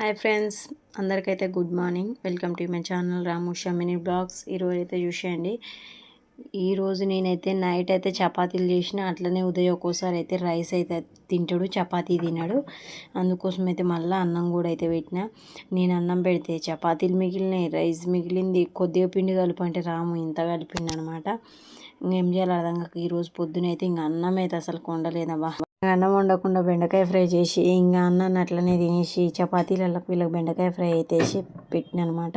Hi friends అందరికైతే good morning. Welcome to my channel Ramu mini vlogs. ఈరోజు అయితే చూసేయండి. ఈరోజు నేనైతే నైట్ అయితే చపాతీలు చేసిన అట్లనే ఉదయం ఒక్కోసారి అయితే రైస్ అయితే తింటాడు చపాతీ తిన్నాడు అందుకోసం అయితే మళ్ళీ అన్నం కూడా అయితే పెట్టిన. నేను అన్నం పెడితే చపాతీలు మిగిలినాయి రైస్ మిగిలింది కొద్దిగా పిండి కలుపు అంటే రాము ఇంత కలిపిండి అనమాట ఇంకేం చేయాలి అర్థం కాక ఈరోజు పొద్దునైతే అయితే ఇంక అన్నం అయితే అసలు కొండలేదబ్బా. అన్నం వండకుండా బెండకాయ ఫ్రై చేసి ఇంకా అన్నాన్ని అట్లనే తినేసి చపాతీలకు వీళ్ళకి బెండకాయ ఫ్రై అయితే పెట్టినమాట అనమాట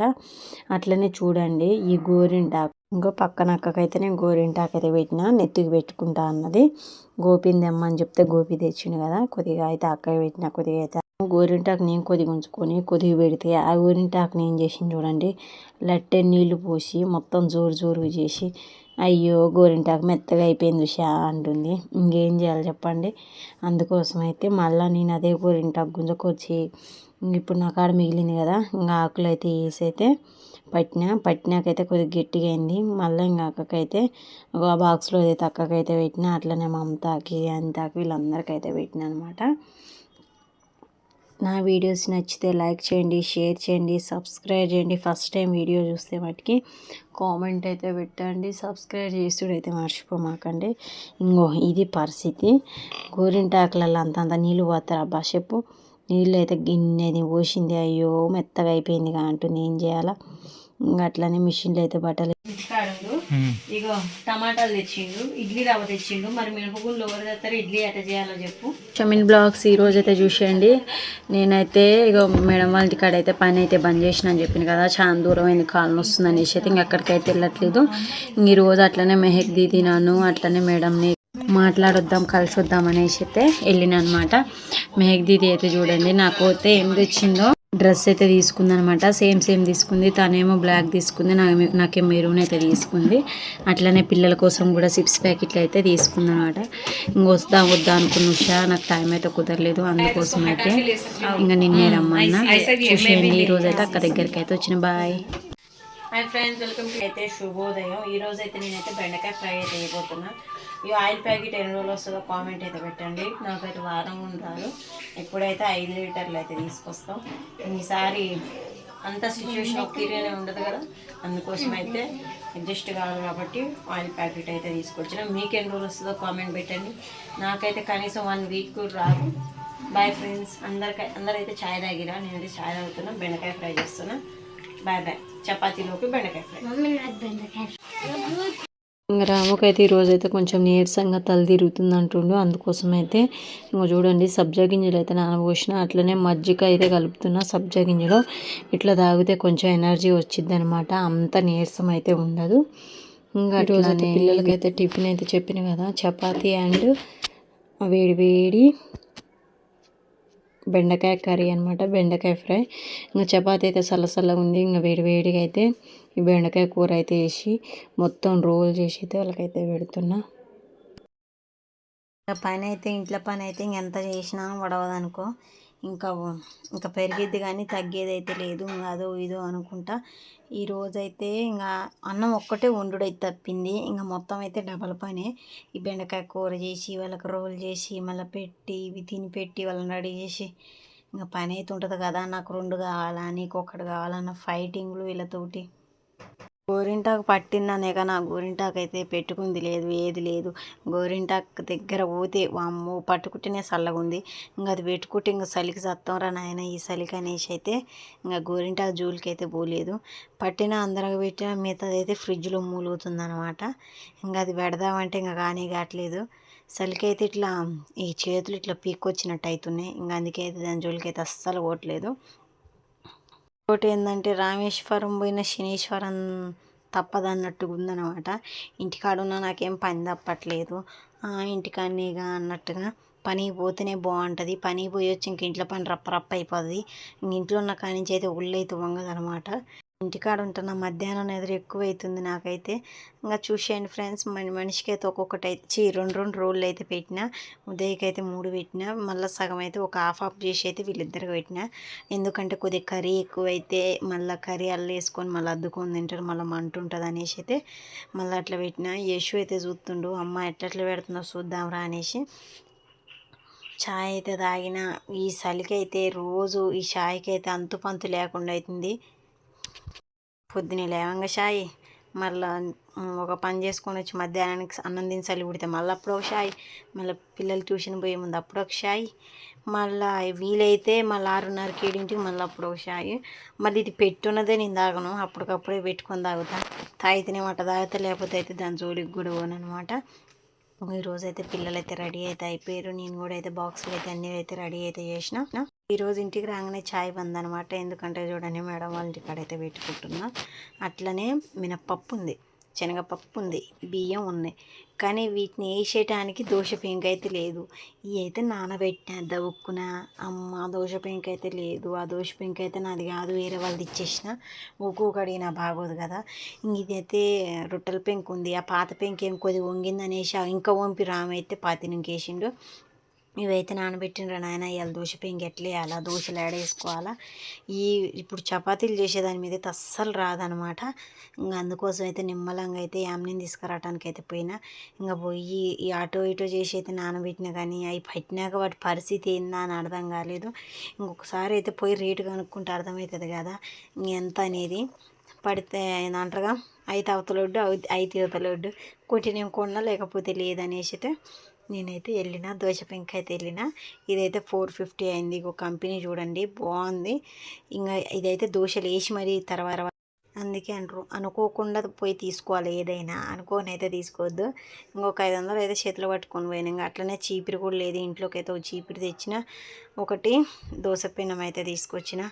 అట్లనే చూడండి ఈ గోరింటాకు. ఇంకో పక్కన అక్కకైతే నేను గోరింటాకు అయితే పెట్టిన నెత్తికి పెట్టుకుంటా అన్నది. గోపిని తెమ్మని చెప్తే గోపి తెచ్చిండు కదా కొద్దిగా అయితే అక్కయ్య పెట్టిన కొద్దిగా అయితే గోరింటాకు నేను కొద్దిగా ఉంచుకొని కొద్దిగా పెడితే ఆ గోరింటాకుని ఏం చేసింది చూడండి లట్టె నీళ్ళు పోసి మొత్తం జోరు జోరు చేసి అయ్యో గోరింటాకు మెత్తగా అయిపోయింది ఉషా అంటుంది. ఇంకేం చేయాలి చెప్పండి? అందుకోసం అయితే మళ్ళీ నేను అదే గోరింటాకు గుంజకొచ్చి ఇప్పుడు నా కాడ మిగిలింది కదా ఇంకా ఆకులు అయితే వేసి అయితే పట్టిన పట్టినాకైతే కొద్దిగా గట్టిగా అయింది. మళ్ళీ ఇంకా అక్కకైతే ఒక బాక్స్లో అయితే అక్కకైతే పెట్టిన అట్లనే మమతాకి అంతాకి వీళ్ళందరికైతే పెట్టిన అనమాట. నా వీడియోస్ నచ్చితే లైక్ చేయండి షేర్ చేయండి సబ్స్క్రైబ్ చేయండి. ఫస్ట్ టైం వీడియో చూస్తే మటుకి కామెంట్ అయితే పెట్టండి. సబ్స్క్రైబ్ చేసుడు అయితే మర్చిపోమాకండి. ఇంకో ఇది పరిస్థితి. గోరింటాకులలో అంతంత నీళ్ళు పోతారు. అబ్బా చెప్పు. నీళ్ళు అయితే గిన్నెది పోసింది. అయ్యో మెత్తగా అయిపోయింది అంటుంది. ఏం చేయాలా? ఇంకా అట్లనే మిషన్లు అయితే బట్టలు ఇగో టమాటాలు తెచ్చిండు ఇడ్లీ రవ్వ తెచ్చిండు. మరి మినపగుళ్ళు ఎవరు తెస్తారు ఇడ్లీ ఎట్లా చేయాలో చెప్పు. చమిన్ బ్లాగ్స్ ఈ రోజు అయితే చూసేయండి. నేనైతే ఇగో మేడం వాళ్ళ కాడ అయితే పని అయితే బంద్ చేసిన అని చెప్పింది కదా చాలా దూరం అయింది కాలం వస్తుంది అనేసి అయితే ఇంక అక్కడికైతే వెళ్ళట్లేదు. ఈ రోజు అట్లనే మెహక్ దీదినాను అట్లనే మేడంని మాట్లాడొద్దాం కలిసి వద్దాం అనేసి అయితే వెళ్ళిన అనమాట మెహక్ దీది అయితే చూడండి నాకు అయితే ఏం తెచ్చిందో. డ్రెస్ అయితే తీసుకుంది అనమాట సేమ్ సేమ్ తీసుకుంది. తనేమో బ్లాక్ తీసుకుంది. నాకు నాకేం మెరూన్ అయితే తీసుకుంది. అట్లనే పిల్లల కోసం కూడా సిప్స్ ప్యాకెట్లు అయితే తీసుకుంది అనమాట ఇంక వస్తా వద్దా అనుకున్న ఉషా నాకు టైం అయితే కుదరలేదు. అందుకోసం అయితే ఇంకా నిన్నే రమ్మన్నా. చూసేయండి. ఈ రోజు అయితే అక్క దగ్గరికి అయితే వచ్చిన. Bye hi friends welcome to అయితే శుభోదయం. ఈ రోజు అయితే నేనైతే బెండకాయ ఫ్రై అయితే వేయబోతున్నా ఈ ఆయిల్ ప్యాకెట్ ఎన్ని రోజులు వస్తుందో కామెంట్ అయితే పెట్టండి. నాకైతే వారం ఉంటారు ఎప్పుడైతే ఐదు లీటర్లు అయితే తీసుకొస్తాం. ఈసారి అంత సిచ్యువేషన్ ఒక్కరిగానే ఉండదు కదా. అందుకోసం అయితే అడ్జస్ట్ కాదు కాబట్టి ఆయిల్ ప్యాకెట్ అయితే తీసుకొచ్చిన. మీకు ఎన్ని రోజులు వస్తుందో కామెంట్ పెట్టండి. నాకైతే కనీసం వన్ వీక్ కూడా రాదు. బాయ్ ఫ్రెండ్స్ అందరికై అందరైతే ఛాయ్ తాగిరా? నేనైతే ఛాయ్ తాగుతున్నా. బెండకాయ ఫ్రై చేస్తున్నా. బాయ్ బాయ్ చపాతీలోకి బెండకాయ ఫ్రై. ఇంకా రాముకైతే ఈరోజు అయితే కొంచెం నీరసంగా తల తిరుగుతుంది అంటుండు అందుకోసం అయితే ఇంకా చూడండి సబ్జా గింజలు అయితే నానబోసిన అట్లనే మజ్జిగ అయితే కలుపుతున్నా సబ్జా గింజలో. ఇట్లా తాగితే కొంచెం ఎనర్జీ వచ్చింది అనమాట అంత నీరసం అయితే ఉండదు ఇంకా అట్లనే పిల్లలకైతే టిఫిన్ అయితే చెప్పిన కదా చపాతీ అండ్ వేడి వేడి బెండకాయ కర్రీ అనమాట బెండకాయ ఫ్రై. ఇంకా చపాతీ అయితే చల్లగా ఉంది. ఇంకా వేడి వేడిగా అయితే ఈ బెండకాయ కూర అయితే వేసి మొత్తం రోల్ చేసి అయితే వాళ్ళకైతే పెడుతున్నా. పని అయితే ఇంట్లో పని అయితే ఇంకెంత చేసినా పడవదనుకో ఇంకా ఇంకా పెరిగిద్ది కానీ తగ్గేది అయితే లేదు ఇంకా అదో ఇదో అనుకుంటా. ఈ రోజైతే ఇంకా అన్నం ఒక్కటే వండుడైతే తప్పింది. ఇంకా మొత్తం అయితే డబల్ పనే. ఈ బెండకాయ కూర చేసి వాళ్ళకి రోల్ చేసి మళ్ళీ పెట్టి ఇవి తిని పెట్టి వాళ్ళని రెడీ చేసి ఇంకా పని అయితే ఉంటుంది కదా. నాకు రెండు కావాలా నీకు ఒకటి కావాలన్న ఫైటింగ్లు వీళ్ళతోటి. గోరింటాకు పట్టిందనే కానీ ఆ గోరింటాకు అయితే పెట్టుకుంది లేదు ఏది లేదు. గోరింటాకు దగ్గర పోతే వామ్మో పట్టుకుంటేనే చల్లగా ఉంది ఇంకా అది పెట్టుకుంటే ఇంకా చలికి సత్తం రా నాయన ఈ చలికి అనేసి అయితే ఇంకా గోరింటాకు జూలికి అయితే పోలేదు. పట్టిన అందరికి పెట్టిన మిగతాది అయితే ఫ్రిడ్జ్లో మూలుగుతుంది అనమాట ఇంకా అది పెడదామంటే ఇంకా కానీ కావట్లేదు. చలికి అయితే ఇట్లా ఈ చేతులు ఇట్లా పీక్కొచ్చినట్టు అవుతున్నాయి ఇంకా అందుకే అయితే దాని జోలికి అయితే అస్సలు పోవట్లేదు. ఇంకోటి ఏంటంటే రామేశ్వరం పోయిన శనీశ్వరం తప్పదన్నట్టుగా ఉందన్నమాట ఇంటికాడున్న నాకేం పని తప్పట్లేదు. ఇంటికాడనేగా అన్నట్టుగా పని పోతేనే బాగుంటుంది పని పోయొచ్చి ఇంక ఇంట్లో పని రప్ప రప్ప అయిపోతుంది. ఇంక ఇంట్లో ఉన్న కాడి నుంచి అయితే ఒళ్ళు అయితే వంగదనమాట. ఇంటికాడ ఉంటున్న మధ్యాహ్నం ఎదురు ఎక్కువ అవుతుంది నాకైతే. ఇంకా చూసేయండి ఫ్రెండ్స్ మన మనిషికి అయితే ఒక్కొక్కటి అయితే చీ రెండు రెండు రోళ్ళు అయితే పెట్టిన ఉదయకి అయితే మూడు పెట్టిన మళ్ళీ సగం అయితే ఒక హాఫ్ ఆఫ్ చేసి అయితే వీళ్ళిద్దరికి పెట్టిన. ఎందుకంటే కొద్దిగా కర్రీ ఎక్కువ అయితే మళ్ళీ కర్రీ అల్లు వేసుకొని మళ్ళీ అద్దుకొని తింటారు మళ్ళీ మంట ఉంటుంది అనేసి అయితే మళ్ళీ అట్లా పెట్టిన. యశు అయితే చూస్తుండు అమ్మ ఎట్లా పెడుతుందో చూద్దాంరా అనేసి. చాయ్ అయితే తాగిన. ఈ చలికి అయితే రోజు ఈ చాయ్కి అయితే అంతు పంతు లేకుండా అవుతుంది పొద్దున లేవంగా షాయి. మళ్ళా ఒక పని చేసుకొని వచ్చి మధ్యాహ్నానికి అన్నం తిని చలి పుడితే మళ్ళీ అప్పుడు ఒక షాయి. మళ్ళీ పిల్లలు ట్యూషన్ పోయే ముందు అప్పుడు ఒక షాయి. మళ్ళీ వీలైతే మళ్ళీ ఆరున్నరకి ఏడింటికి మళ్ళీ అప్పుడు ఒక షాయి. మళ్ళీ ఇది పెట్టున్నదే నేను తాగను. అప్పటికప్పుడే పెట్టుకొని తాగుతా. తాగితేనే మాట తాగుతా లేకపోతే అయితే దాని జోలికి కూడా పోనమాట ఈరోజైతే ఈరోజు అయితే పిల్లలు అయితే రెడీ అయితే అయిపోయారు. నేను కూడా అయితే బాక్సులు అయితే అన్నీ అయితే రెడీ అయితే చేసిన. ఈరోజు ఇంటికి రాగానే ఛాయ్ బంద్ అనమాట ఎందుకంటే చూడండి మేడం వాళ్ళ ఇంటికాడైతే పెట్టుకుంటున్నా. అట్లనే మినప్పప్పు ఉంది. శనగపప్పు ఉంది. బియ్యం ఉన్నాయి. కానీ వీటిని వేసేయటానికి దోశ పెంక అయితే లేదు. ఇవి అయితే నానబెట్టిన దవ్వుక్కున అమ్మ దోశ పెంక అయితే లేదు. ఆ దోశ పెంక అయితే నాది కాదు. వేరే వాళ్ళది ఇచ్చేసిన ఒక్కొక్క అడిగిన బాగోదు కదా. ఇదైతే రొట్టెల పెంకు ఉంది. ఆ పాత పెంక ఏం కొద్ది వంగింది అనేసి ఇంకా వంపి రామైతే పాతినికేసిండు ఇవైతే నానబెట్టినరా నాయన ఇవాళ దోశ పెంకి ఎట్లా వేయాలా దోశలు ఆడేసుకోవాలా వేసుకోవాలా ఈ ఇప్పుడు చపాతీలు చేసేదాని మీద అయితే అస్సలు రాదనమాట. ఇంకా అందుకోసం అయితే నిమ్మలంగా అయితే యామ్ని తీసుకురావడానికి అయితే పోయినా. ఇంకా పోయి ఈ ఆటో ఇటో చేసి అయితే నానబెట్టినా కానీ అవి పట్టినాక వాటి పరిస్థితి ఏందా అని అర్థం కాలేదు. ఇంకొకసారి అయితే పోయి రేటు కనుక్కుంటే అర్థమవుతుంది కదా ఎంత అనేది. పడితే అంటారుగా అయితే అవతలొడ్డు అయితే అవతలొడ్డు కొట్టినేం కొన్నా లేకపోతే లేదనేసి అయితే నేనైతే వెళ్ళిన దోశ పెంక అయితే వెళ్ళిన ఇదైతే ఫోర్ ఫిఫ్టీ అయింది. ఒక కంపెనీ చూడండి బాగుంది ఇంకా ఇదైతే దోశలు వేసి మరీ తర్వాత అందుకే అంటారు. అనుకోకుండా పోయి తీసుకోవాలి ఏదైనా. అనుకోని అయితే తీసుకోవద్దు. ఇంకొక ఐదు వందలు అయితే చేతిలో పట్టుకొని పోయినా. ఇంకా అట్లనే చీపిరి కూడా లేదు. ఇంట్లోకి అయితే ఒక చీపిరి తెచ్చిన ఒకటి దోశ పెనం అయితే తీసుకొచ్చిన.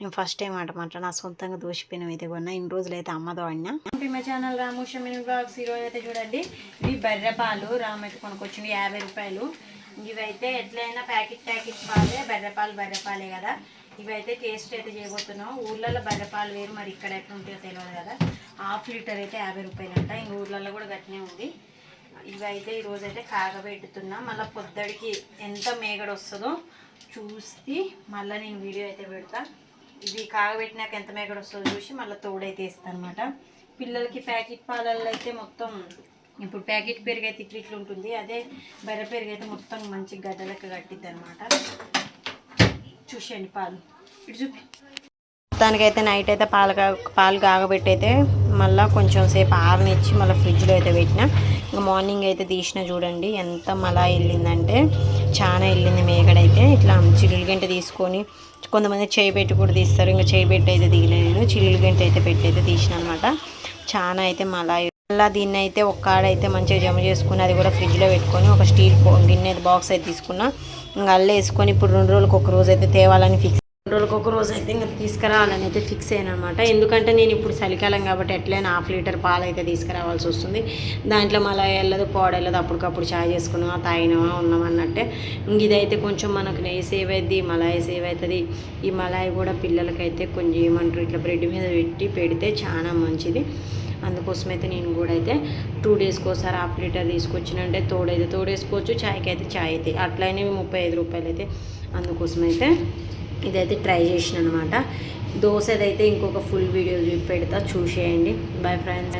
నేను ఫస్ట్ టైం అనమాట నా సొంతంగా దోశ పెనం అయితే కొన్నా. ఇన్ని రోజులు అయితే అమ్మదో అన్నా మా ఛానల్ రామోషం బ్లాగ్స్ ఈరోజు అయితే చూడండి. ఇవి బర్రె పాలు. రామ్ అయితే కొనుక్కొచ్చింది యాభై రూపాయలు. ఇవైతే ఎట్లయినా ప్యాకెట్ ప్యాకెట్ పాలే బర్రె పాలు బర్రె పాలే కదా. ఇవైతే టేస్ట్ అయితే చేయబోతున్నాం. ఊర్లలో బర్రె పాలు వేరు మరి ఇక్కడ ఎట్లా ఉంటాయో తెలియదు కదా. హాఫ్ లీటర్ అయితే యాభై రూపాయలంట. ఇంక ఊర్లలో కూడా గట్టినే ఉంది. ఇవైతే ఈరోజు అయితే కాగబెట్టుతున్నా. మళ్ళీ పొద్దడికి ఎంత మేగడ వస్తుందో చూసి మళ్ళీ నేను వీడియో అయితే పెడతా. ఇది కాగబెట్టినాక ఎంత మేగడ వస్తుందో చూసి మళ్ళీ తోడైతే ఇస్తాను అనమాట పిల్లలకి ప్యాకెట్ పాలల్లో అయితే మొత్తం ఇప్పుడు ప్యాకెట్ పెరుగు అయితే ఇట్లా ఇట్లా ఉంటుంది. అదే బెర్ర పెరుగు అయితే మొత్తం మంచి గడ్డలకి కట్టిద్ది అనమాట చూసేయండి పాలు. ఇటు చూపి. మొత్తానికైతే నైట్ అయితే పాలు కా పాలు కాగబెట్టి అయితే మళ్ళీ కొంచెం సేపు ఆరనిచ్చి మళ్ళీ ఫ్రిడ్జ్లో అయితే పెట్టిన. ఇంకా మార్నింగ్ అయితే తీసిన చూడండి ఎంత మలా వెళ్ళిందంటే చాలా వెళ్ళింది మేకడైతే. ఇట్లా చిల్లులు గంట తీసుకొని కొంతమంది చేయి పెట్టి కూడా తీస్తారు. ఇంకా చేయి పెట్టి అయితే దిగలేదు నేను గంట అయితే పెట్టి అయితే తీసిన అనమాట చాలా అయితే మలా మళ్ళీ దీన్ని అయితే ఒక్క ఆడైతే మంచిగా జమ చేసుకుని అది కూడా ఫ్రిడ్జ్లో పెట్టుకొని ఒక స్టీల్ గిన్నె బాక్స్ అయితే తీసుకున్నా. ఇంకా అల్ల వేసుకొని ఇప్పుడు రెండు రోజులకు ఒక రోజు అయితే తేవాలని ఫిక్స్ రోజులకు ఒక రోజు అయితే ఇంకా తీసుకురావాలని అయితే ఫిక్స్ అయ్యాను అనమాట ఎందుకంటే నేను ఇప్పుడు చలికాలం కాబట్టి ఎట్లయినా హాఫ్ లీటర్ పాలు అయితే తీసుకురావాల్సి వస్తుంది. దాంట్లో మళ్ళీ వెళ్ళదు పాడెళ్ళదు అప్పటికప్పుడు చాయ్ చేసుకున్నామా తాగినామా ఉన్నాం అన్నట్టే. ఇంక ఇదైతే కొంచెం మనకు నెయ్యి సేవ్ అవుతుంది మలాయి సేవ్ అవుతుంది ఈ మలాయి కూడా పిల్లలకైతే కొంచెం ఏమంటారు ఇట్లా బ్రెడ్ మీద పెట్టి పెడితే చాలా మంచిది. అందుకోసం అయితే నేను కూడా అయితే టూ డేస్కి ఒకసారి హాఫ్ లీటర్ తీసుకొచ్చినంటే తోడైతే తోడేసుకోవచ్చు చాయ్కి అయితే చాయ్ అయితే. అట్లయినా ముప్పై ఐదు రూపాయలు అయితే అందుకోసమైతే ఇదైతే ట్రై చేసిన అనమాట దోశదైతే ఇంకొక ఫుల్ వీడియో పెడతా చూసేయండి. Bye friends